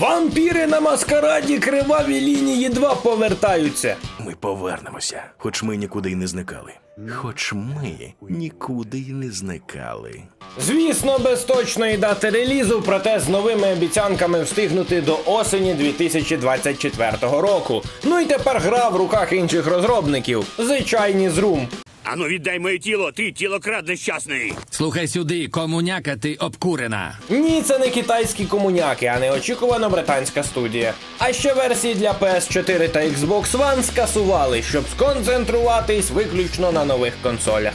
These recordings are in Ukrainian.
Вампіри на маскараді криваві лінії 2 повертаються. Ми повернемося, хоч ми нікуди й не зникали. Хоч ми нікуди й не зникали. Звісно, без точної дати релізу, проте з новими обіцянками встигнути до осені 2024 року. Ну і тепер гра в руках інших розробників. Chinese Room. Ану, віддай моє тіло, ти тілокрад нещасний. Слухай сюди, комуняка ти обкурена. Ні, це не китайські комуняки, а неочікувано британська студія. А ще версії для PS4 та Xbox One скасували, щоб сконцентруватись виключно на нових консолях.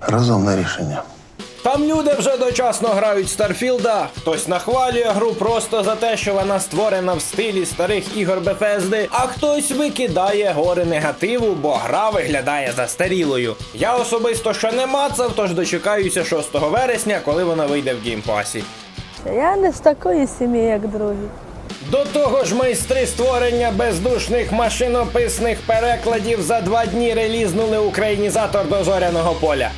Розумне рішення. Там люди вже дочасно грають Старфілда. Хтось нахвалює гру просто за те, що вона створена в стилі старих ігор Bethesda, а хтось викидає гори негативу, бо гра виглядає застарілою. Я особисто ще не мацав, тож дочекаюся 6 вересня, коли вона вийде в геймпасі. Я не з такої сім'ї, як другі. До того ж, майстри створення бездушних машинописних перекладів за два дні релізнули українізатор до зоряного поля.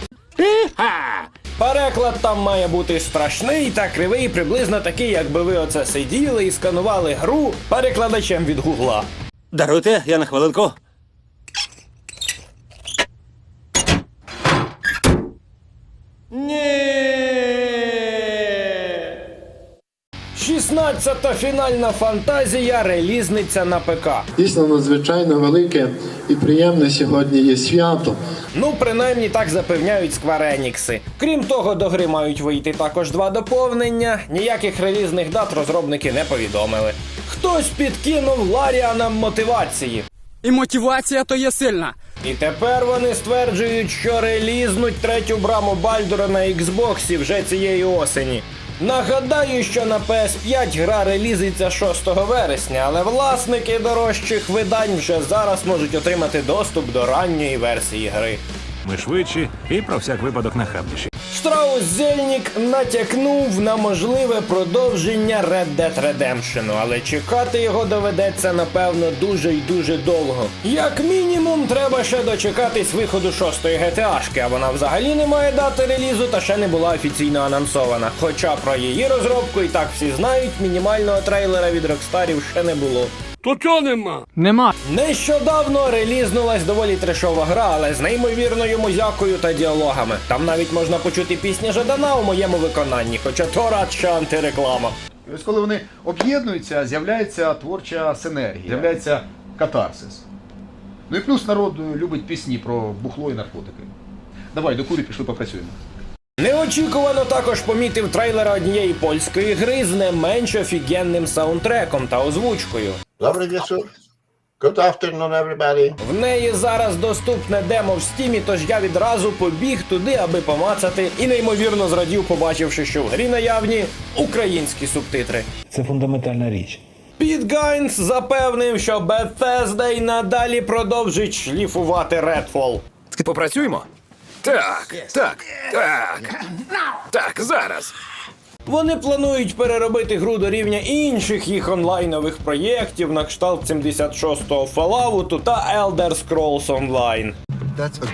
Переклад там має бути страшний та кривий, приблизно такий, якби ви оце сиділи і сканували гру перекладачем від гугла. Даруйте, я на хвилинку. 16-та фінальна фантазія релізниця на ПК. Дійсно надзвичайно велике і приємне сьогодні є свято. Ну, принаймні так запевняють Square Enix. Крім того, до гри мають вийти також два доповнення. Ніяких релізних дат розробники не повідомили. Хтось підкинув Ларіанам мотивації. І мотивація то є сильна. І тепер вони стверджують, що релізнуть третю браму Бальдура на Xbox вже цієї осені. Нагадаю, що на PS5 гра релізиться 6 вересня, але власники дорожчих видань вже зараз можуть отримати доступ до ранньої версії гри. Ми швидші і про всяк випадок нахабніші. Штраус Зельнік натякнув на можливе продовження Red Dead Redemption, але чекати його доведеться напевно дуже й дуже довго. Як мінімум, треба ще дочекатись виходу шостої GTA-шки, а вона взагалі не має дати релізу та ще не була офіційно анонсована. Хоча про її розробку і так всі знають, мінімального трейлера від Рокстарів ще не було. То чого нема? Нема. Нещодавно релізнулась доволі трешова гра, але з неймовірною музякою та діалогами. Там навіть можна почути пісні Жадана у моєму виконанні, хоча то радше антиреклама. І ось коли вони об'єднуються, з'являється творча синергія, з'являється катарсис. Ну і плюс народ любить пісні про бухло і наркотики. Давай, до курі пішли попрацюємо. Неочікувано також помітив трейлер однієї польської гри з не менш офігенним саундтреком та озвучкою. Добрий вечір. Good afternoon, everybody. В неї зараз доступне демо в стімі, тож я відразу побіг туди, аби помацати, і неймовірно зрадів, побачивши, що в грі наявні українські субтитри. Це фундаментальна річ. Піт Гайнс запевнив, що Bethesda й надалі продовжить шліфувати Redfall. Попрацюємо? Так, так, так. Так, зараз. Вони планують переробити гру до рівня інших їх онлайнових проєктів на кшталт 76-го Fallout та Elder Scrolls Online.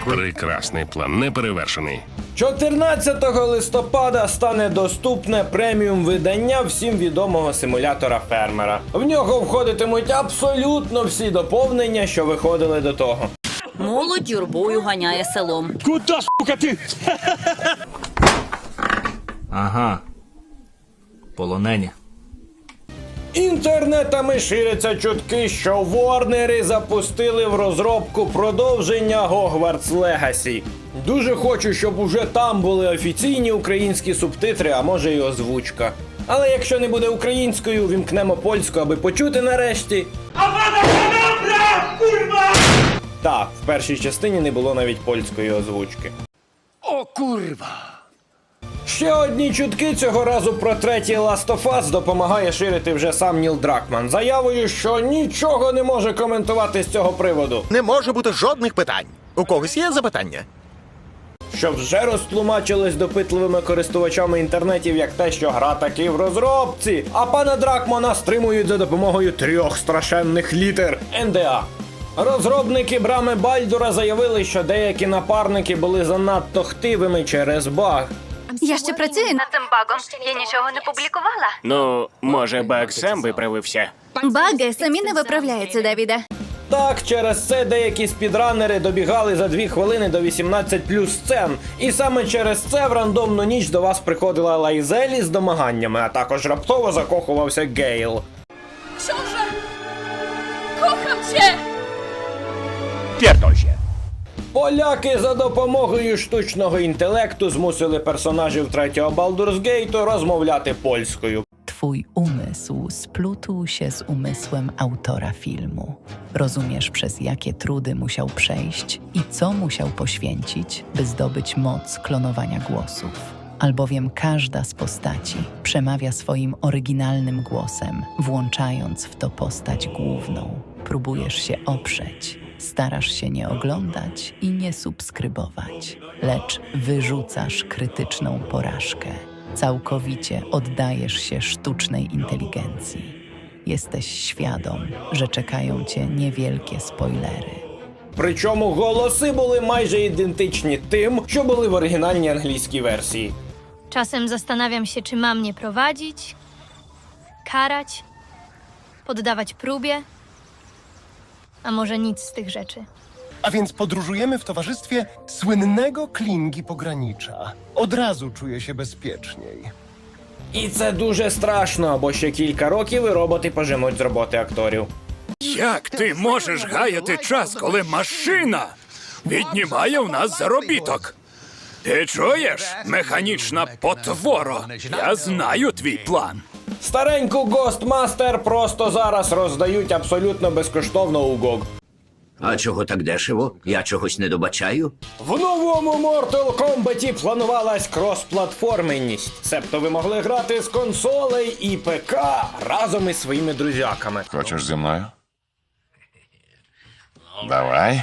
Прекрасний план, неперевершений. 14 листопада стане доступне преміум видання всім відомого симулятора фермера. В нього входитимуть абсолютно всі доповнення, що виходили до того. Молодь юрбою ганяє селом. Куда, сука, ти? Ага. Полонені. Інтернетами ширяться чутки, що Ворнери запустили в розробку продовження Hogwarts Legacy. Дуже хочу, щоб уже там були офіційні українські субтитри, а може й озвучка. Але якщо не буде українською, вімкнемо польську, аби почути нарешті. курва! Так, в першій частині не було навіть польської озвучки. О, курва. Ще одні чутки цього разу про третій Last of Us допомагає ширити вже сам Ніл Дракман, заявою, що нічого не може коментувати з цього приводу. Не може бути жодних питань. У когось є запитання? Що вже розтлумачилось допитливими користувачами інтернетів як те, що гра таки в розробці, а пана Дракмана стримують за допомогою трьох страшенних літер НДА. Розробники брами Бальдура заявили, що деякі напарники були занадто хтивими через баг. Я ще працюю над цим багом. Я нічого не публікувала. Ну, може, баг сам виправився. Баги самі не виправляються, Давіда. Так, через це деякі спідранери добігали за 2 хвилини до 18 плюс сцен. І саме через це в рандомну ніч до вас приходила Лайзелі з домаганнями, а також раптово закохувався Гейл. Książę! Kocham Pierdol się. Поляки за допомогою штучного інтелекту змусили персонажів третього Baldur's Gate розмовляти польською. Twój umysł splótł się z umysłem autora filmu. Rozumiesz, przez jakie trudy musiał przejść i co musiał poświęcić, by zdobyć moc klonowania głosów. Albowiem każda z postaci przemawia swoim oryginalnym głosem, włączając w to postać główną. Próbujesz się oprzeć, starasz się nie oglądać i nie subskrybować, lecz wyrzucasz krytyczną porażkę. Całkowicie oddajesz się sztucznej inteligencji. Jesteś świadom, że czekają cię niewielkie spoilery. Причому голоси були майже ідентичні тим, що були в оригінальній англійській версії. Czasem zastanawiam się, czy mam mnie prowadzić, karać, poddawać próbie, a może nic z tych rzeczy. A więc podróżujemy w towarzystwie słynnego Klingi Pogranicza. Od razu czuję się bezpieczniej. І це дуже страшно, бо ще кілька років і роботи поженуть з роботи акторів. Як ти можеш гаяти час, коли машина віднімає в нас заробіток? Ти чуєш, механічна потворо? Я знаю твій план. Стареньку Ghostmaster просто зараз роздають абсолютно безкоштовно у GOG. А чого так дешево? Я чогось не добачаю. В новому Mortal Kombat планувалась кросплатформенність, себто ви могли грати з консолей і ПК разом із своїми друзяками. Хочеш зі мною? Давай.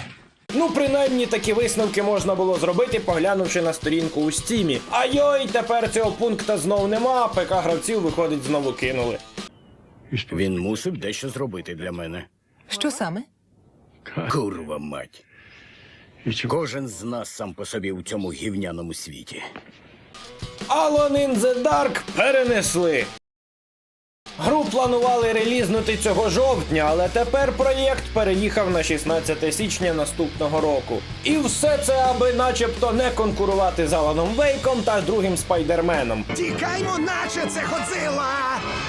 Ну, принаймні такі висновки можна було зробити, поглянувши на сторінку у стімі. А йой, тепер цього пункта знов нема, ПК гравців виходить знову кинули. Він мусив дещо зробити для мене. Що саме? Курва мать. Кожен з нас сам по собі у цьому гівняному світі. Alone in the Dark перенесли. Гру планували релізнути цього жовтня, але тепер проєкт переїхав на 16 січня наступного року. І все це, аби начебто не конкурувати з Аланом Вейком та другим спайдерменом. Тікаймо, наче це Годзила!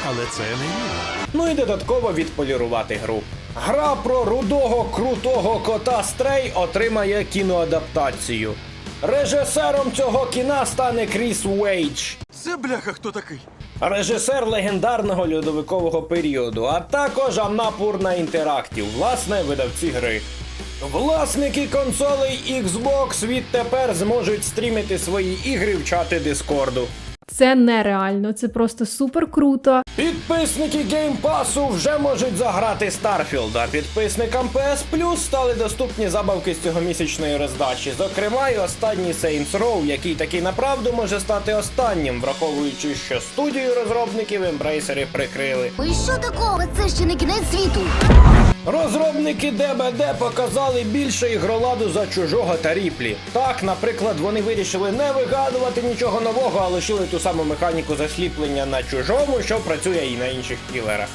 Але це не він. Ну і додатково відполірувати гру. Гра про рудого крутого кота Стрей отримає кіноадаптацію. Режисером цього кіна стане Кріс Уейдж. Це бляха хто такий? Режисер легендарного льодовикового періоду, а також Анапурна Інтерактів, власне, видавці гри. Власники консолей Xbox відтепер зможуть стрімити свої ігри в чати Дискорду. Це нереально, це просто супер круто. Підписники Game Pass вже можуть заграти Starfield, а підписникам PS Plus стали доступні забавки з цьогомісячної роздачі. Зокрема, і останній Saints Row, який таки направду може стати останнім, враховуючи, що студію розробників ембрейсери прикрили. І що такого? Це ще не кінець світу. Розробники ДБД показали більше ігроладу за чужого та ріплі. Так, наприклад, вони вирішили не вигадувати нічого нового, а лишили ту саму механіку засліплення на чужому, що працює і на інших кілерах.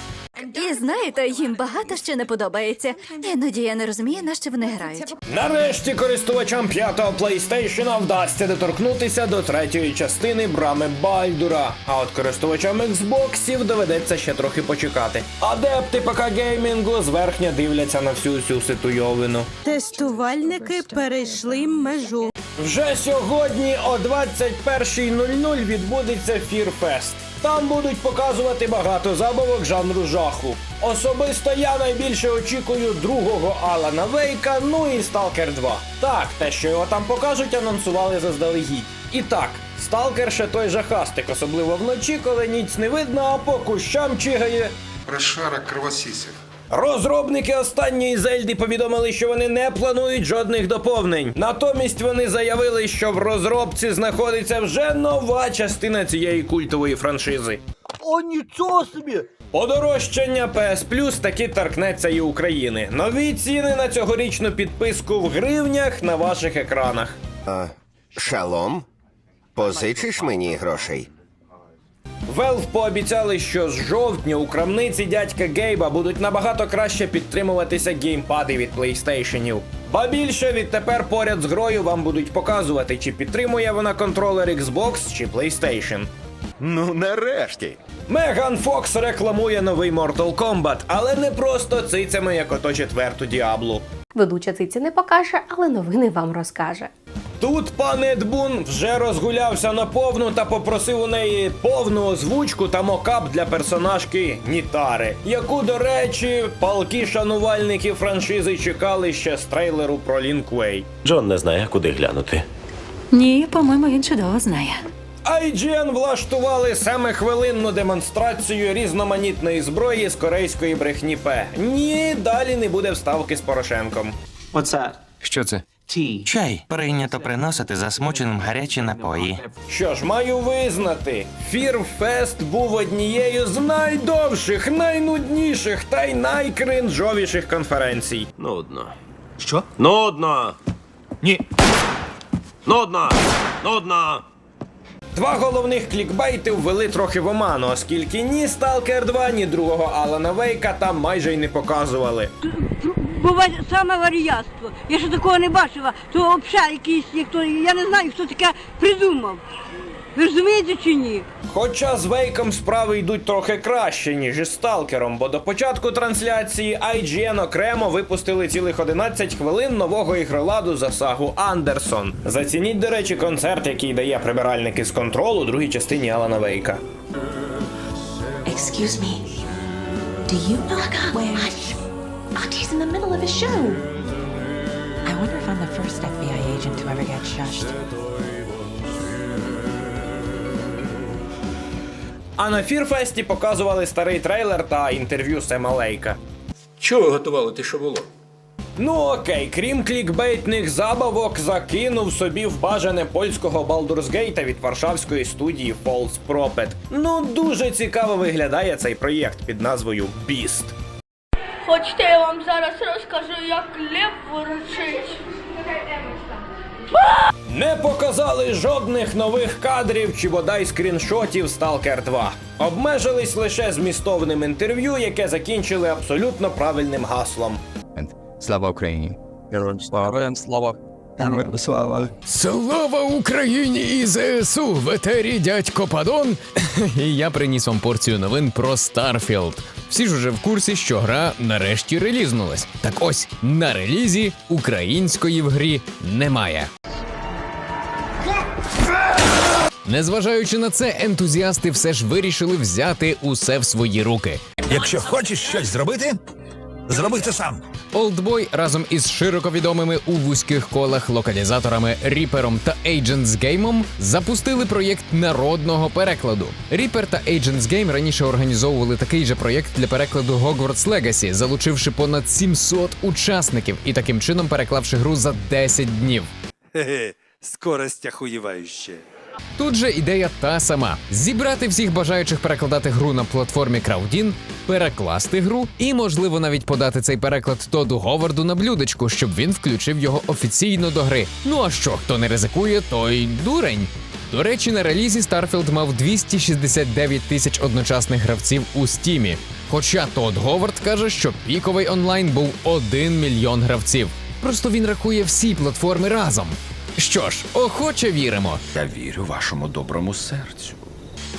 І знаєте, їм багато ще не подобається. Іноді я не розумію, на що вони грають. Нарешті користувачам п'ятого PlayStation вдасться доторкнутися до третьої частини брами Бальдура. А от користувачам Xboxів доведеться ще трохи почекати. Адепти ПК геймінгу зверхня дивляться на всю цю ситуйовину. Тестувальники перейшли межу. Вже сьогодні о 21.00 відбудеться Фірфест. Там будуть показувати багато забавок жанру жаху. Особисто я найбільше очікую другого Алана Вейка, ну і Сталкер 2. Так, те, що його там покажуть, анонсували заздалегідь. І так, Сталкер ще той жахастик, особливо вночі, коли ніц не видно, а по кущам чигає. Прошарок кровосісів. Розробники останньої Зельди повідомили, що вони не планують жодних доповнень. Натомість вони заявили, що в розробці знаходиться вже нова частина цієї культової франшизи. О, нічого собі! Подорожчання PS Plus таки торкнеться і України. Нові ціни на цьогорічну підписку в гривнях на ваших екранах. Шалом? Позичиш мені грошей? Valve пообіцяли, що з жовтня у крамниці дядька Гейба будуть набагато краще підтримуватися геймпади від PlayStation. Ба більше відтепер поряд з грою вам будуть показувати, чи підтримує вона контролер Xbox чи PlayStation. Ну, нарешті. Меган Фокс рекламує новий Mortal Kombat, але не просто цицями, як ото четверту діаблу. Ведуча циці не покаже, але новини вам розкаже. Тут пан Ед Бун вже розгулявся на повну та попросив у неї повну озвучку та мокап для персонажки Нітари, яку, до речі, палки шанувальники франшизи чекали ще з трейлеру про Лінквей. Джон не знає, куди глянути. Ні, по-моєму, він чудово знає. IGN влаштували саме хвилинну демонстрацію різноманітної зброї з корейської брехні П. Ні, далі не буде вставки з Порошенком. Оце Що це? Чай прийнято приносити засмученим гарячі напої. Що ж, маю визнати, Фірфест був однією з найдовших, найнудніших та й найкринжовіших конференцій. Нудно. Що? Нудно! Ні. Нудно! Нудно! Два головних клікбейти ввели трохи в оману, оскільки ні Stalker 2, ні другого Алана Вейка там майже й не показували. Буває саме варіятство. Я ще такого не бачила. То взагалі якийсь, як то, я не знаю, хто таке придумав. Ви розумієте чи ні? Хоча з Вейком справи йдуть трохи краще, ніж із Сталкером, бо до початку трансляції IGN окремо випустили цілих 11 хвилин нового ігроладу за сагу Андерсон. Зацініть, до речі, концерт, який дає прибиральник із контролу у другій частині Алана Вейка. Excuse me. Do you know where... Auntie, in the middle of a show. I wonder if I'm the first FBI agent to ever get shushed. А на Фірфесті показували старий трейлер та інтерв'ю Сема Лейка. Чого готували те, що було? Ну окей, крім клікбейтних забавок, закинув собі в бажане польського Балдурсгейта від варшавської студії False Prophet. Ну дуже цікаво виглядає цей проєкт під назвою Beast. Хочете, я вам зараз розкажу, як лев ворочить. Не показали жодних нових кадрів чи бодай скріншотів Stalker 2. Обмежились лише змістовним інтерв'ю, яке закінчили абсолютно правильним гаслом. Слава Україні! Героям слава! слава! Слава! Слава Україні і ЗСУ! В етері дядько Падон. І я приніс вам порцію новин про Старфілд. Всі ж уже в курсі, що гра нарешті релізнулась. Так ось на релізі української в грі немає. Незважаючи на це, ентузіасти все ж вирішили взяти усе в свої руки. Якщо хочеш щось зробити, зроби це сам. Олдбой разом із широко відомими у вузьких колах локалізаторами Ріпером та Agents Game запустили проєкт народного перекладу. Ріпер та Agents Game раніше організовували такий же проєкт для перекладу Hogwarts Legacy, залучивши понад 700 учасників і таким чином переклавши гру за 10 днів. Хе-хе, скорость охуєваюча. Тут же ідея та сама: зібрати всіх бажаючих перекладати гру на платформі Краудін, перекласти гру і, можливо, навіть подати цей переклад Тоду Говарду на блюдечку, щоб він включив його офіційно до гри. Ну а що, хто не ризикує, той дурень. До речі, на релізі Starfield мав 269 тисяч одночасних гравців у стімі. Хоча Тод Говард каже, що піковий онлайн був 1 мільйон гравців. Просто він рахує всі платформи разом. Що ж, охоче віримо. Я вірю вашому доброму серцю.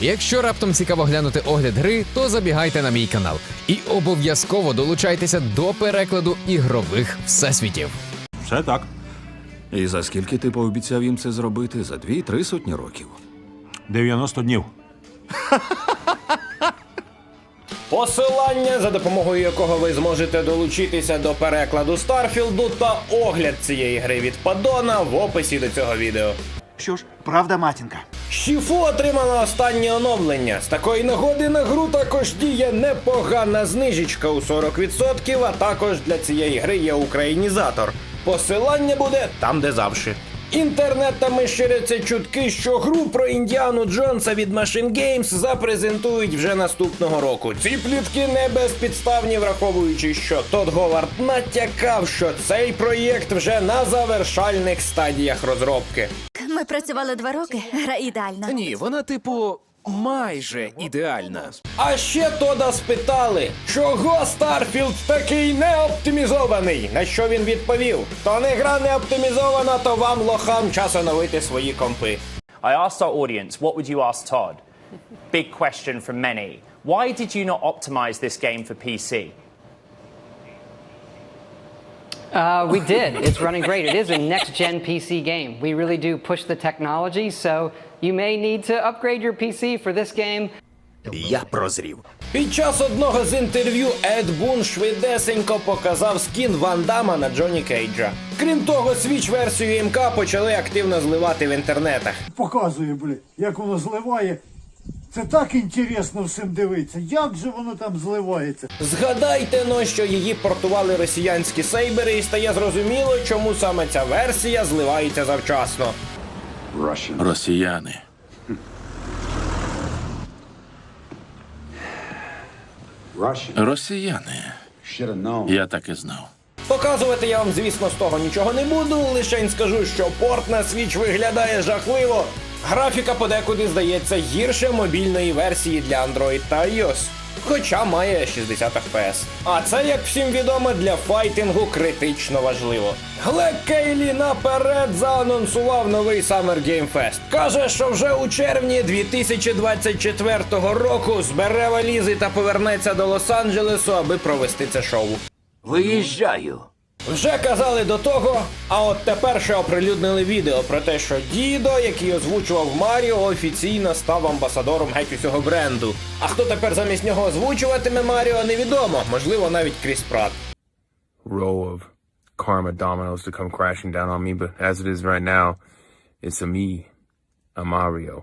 Якщо раптом цікаво глянути огляд гри, то забігайте на мій канал і обов'язково долучайтеся до перекладу ігрових всесвітів. Все так. І за скільки ти пообіцяв їм це зробити? За дві-три сотні років. 90 днів. Посилання, за допомогою якого ви зможете долучитися до перекладу Старфілду та огляд цієї гри від Падона в описі до цього відео. Що ж, правда, матінка. Шіфу отримала останнє оновлення. З такої нагоди на гру також діє непогана знижечка у 40%, а також для цієї гри є українізатор. Посилання буде там, де завжди. Інтернетами ширяться чутки, що гру про Індіану Джонса від Machine Games запрезентують вже наступного року. Ці плітки не безпідставні, враховуючи, що Тодд Говард натякав, що цей проєкт вже на завершальних стадіях розробки. Ми працювали два роки, гра ідеальна. Ні, вона, типу, майже ідеальна. А ще Тода спитали, чого Старфілд такий неоптимізований. На що він відповів: то не гра не оптимізована, то вам лохам час оновити свої компи. I asked our audience, what would you ask Todd? Big question from many. Why did you not optimize this game for PC? Uh, we did. It's running great. It is a next gen PC game. We really do push the technology, so you may need to upgrade your PC for this game. Я прозрів. Під час одного з інтерв'ю Ед Бун швидесенько показав скін Ван Дама на Джоні Кейджа. Крім того, Switch версію МК почали активно зливати в інтернетах. Показує, блін, як воно зливає. Це так інтересно всім дивитися. Як же воно там зливається? Згадайте но, що її портували росіянські сейбери, і стає зрозуміло, чому саме ця версія зливається завчасно. Росіяни. Росіяни. Я так і знав. Показувати я вам, звісно, з того нічого не буду, лише скажу, що порт на Switch виглядає жахливо. Графіка подекуди здається гірше мобільної версії для Android та iOS. Хоча має 60 FPS. А це, як всім відомо, для файтингу критично важливо. Глек Кейлі наперед заанонсував новий Summer Game Fest. Каже, що вже у червні 2024 року збере валізи та повернеться до Лос-Анджелесу, аби провести це шоу. Виїжджаю. Вже казали до того, а от тепер ще оприлюднили відео про те, що дідо, який озвучував Маріо, офіційно став амбасадором геть усього бренду. А хто тепер замість нього озвучуватиме Маріо, невідомо, можливо, навіть Кріс Пратт. row of karma dominoes to come crashing down on me, but as it is right now, it's a me, a Mario.